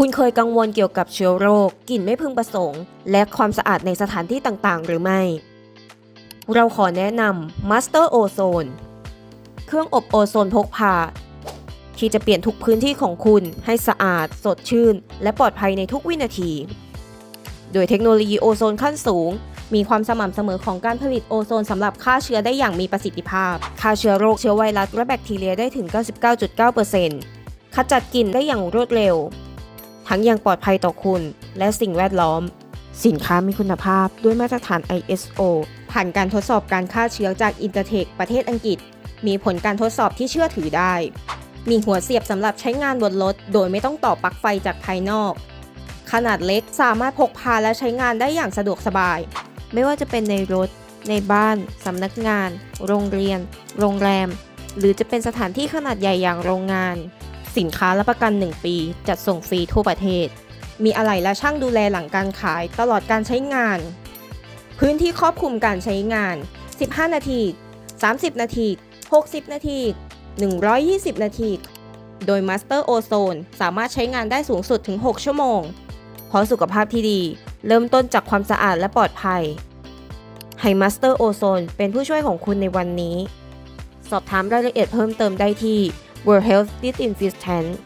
คุณเคยกังวลเกี่ยวกับเชื้อโรค กลิ่นไม่พึงประสงค์ และความสะอาดในสถานที่ต่างๆ หรือไม่ เราขอแนะนำ Master Ozone เครื่องอบโอโซนพกพา ที่จะเปลี่ยนทุกพื้นที่ของคุณให้สะอาด สดชื่น และปลอดภัยในทุกวินาที โดยเทคโนโลยีโอโซนขั้นสูง มีความสม่ำเสมอของการผลิตโอโซนสำหรับฆ่าเชื้อได้อย่างมีประสิทธิภาพฆ่าเชื้อโรคเชื้อไวรัสและแบคทีเรียได้ถึง 99.9%ขจัดกลิ่นได้อย่างรวดเร็ว ทั้งยังปลอดภัยต่อคุณ และสิ่งแวดล้อม สินค้ามีคุณภาพด้วยมาตรฐาน ISO ผ่านการทดสอบการฆ่าเชื้อจาก Intertech ประเทศอังกฤษ มีผลการทดสอบที่เชื่อถือได้ มีหัวเสียบสำหรับใช้งานบนรถ โดยไม่ต้องต่อปลั๊กไฟจากภายนอก ขนาดเล็กสามารถพกพาและใช้งานได้อย่างสะดวกสบาย ไม่ว่าจะเป็นในรถ ในบ้านสำนักงาน โรงเรียน โรงแรม หรือจะเป็นสถานที่ขนาดใหญ่อย่างโรงงาน สินค้ารับประกัน 1 ปี จัดส่งฟรีทั่วประเทศ มีอะไหล่และช่างดูแลหลังการขายตลอดการใช้งาน พื้นที่ครอบคลุมการใช้งาน 15 นาที 30 นาที 60 นาที 120 นาที โดย Master Ozone สามารถใช้งานได้สูงสุดถึง 6 ชั่วโมง เพราะสุขภาพที่ดี เริ่มต้นจากความสะอาดและปลอดภัย ให้ Master Ozone เป็นผู้ช่วยของคุณในวันนี้ สอบถามรายละเอียดเพิ่มเติมได้ที่ were held within this tent.